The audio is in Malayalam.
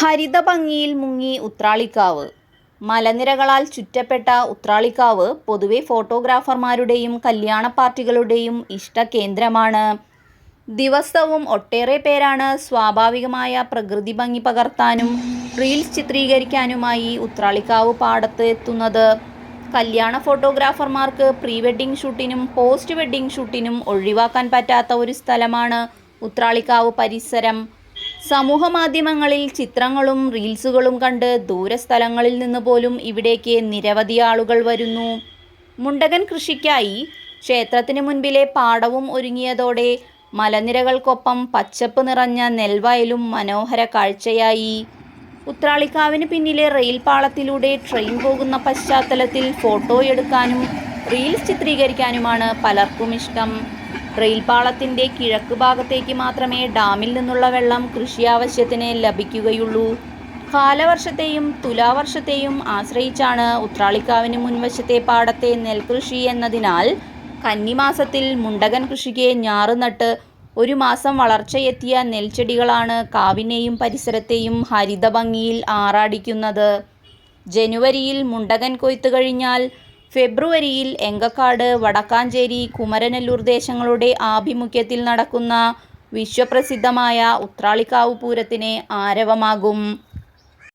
ഹരിതഭംഗിയിൽ മുങ്ങി ഉത്രാളിക്കാവ്. മലനിരകളാൽ ചുറ്റപ്പെട്ട ഉത്രാളിക്കാവ് പൊതുവെ ഫോട്ടോഗ്രാഫർമാരുടെയും കല്യാണ പാർട്ടികളുടെയും ഇഷ്ടകേന്ദ്രമാണ് ദിവസവും ഒട്ടേറെ പേരാണ് സ്വാഭാവികമായ പ്രകൃതി ഭംഗി പകർത്താനും റീൽസ് ചിത്രീകരിക്കാനുമായി ഉത്രാളിക്കാവ് പാടത്ത് എത്തുന്നത്. കല്യാണ ഫോട്ടോഗ്രാഫർമാർക്ക് പ്രീ വെഡ്ഡിംഗ് ഷൂട്ടിനും പോസ്റ്റ് വെഡ്ഡിംഗ് ഷൂട്ടിനും ഒഴിവാക്കാൻ പറ്റാത്ത ഒരു സ്ഥലമാണ് ഉത്രാളിക്കാവ് പരിസരം. സമൂഹ മാധ്യമങ്ങളിൽ ചിത്രങ്ങളും റീൽസുകളും കണ്ട് ദൂരസ്ഥലങ്ങളിൽ നിന്ന് പോലും ഇവിടേക്ക് നിരവധി ആളുകൾ വരുന്നു. മുണ്ടകൻ കൃഷിക്കായി ക്ഷേത്രത്തിന് മുൻപിലെ പാടവും ഒരുങ്ങിയതോടെ മലനിരകൾക്കൊപ്പം പച്ചപ്പ് നിറഞ്ഞ നെൽവയലും മനോഹര കാഴ്ചയായി. ഉത്രാളിക്കാവിന് പിന്നിലെ റെയിൽ പാളത്തിലൂടെ ട്രെയിൻ പോകുന്ന പശ്ചാത്തലത്തിൽ ഫോട്ടോ ഫോട്ടോയെടുക്കാനും റീൽസ് ചിത്രീകരിക്കാനുമാണ് പലർക്കും ഇഷ്ടം. റെയിൽ പാളത്തിന്റെ കിഴക്ക് ഭാഗത്തേക്ക് മാത്രമേ ഡാമിൽ നിന്നുള്ള വെള്ളം കൃഷി ആവശ്യത്തിന് ലഭിക്കുകയുള്ളൂ. കാലവർഷത്തെയും തുലാവർഷത്തെയും ആശ്രയിച്ചാണ് ഉത്രാളിക്കാവിന് മുൻവശത്തെ പാടത്തെ നെൽകൃഷി എന്നതിനാൽ കന്നിമാസത്തിൽ മുണ്ടകൻ കൃഷിക്ക് ഞാറ് നട്ട് ഒരു മാസം വളർച്ചയെത്തിയ നെൽച്ചെടികളാണ് കാവിനെയും പരിസരത്തെയും ഹരിതഭംഗിയിൽ ആറാടിക്കുന്നത്. ജനുവരിയിൽ മുണ്ടകൻ കൊയ്ത്ത് കഴിഞ്ഞാൽ ഫെബ്രുവരിയിൽ എങ്കക്കാട് വടക്കാഞ്ചേരി കുമരനെല്ലൂർ ദേശങ്ങളുടെ ആഭിമുഖ്യത്തിൽ നടക്കുന്ന വിശ്വപ്രസിദ്ധമായ ഉത്രാളിക്കാവ് പൂരത്തിന് ആരവമാകും.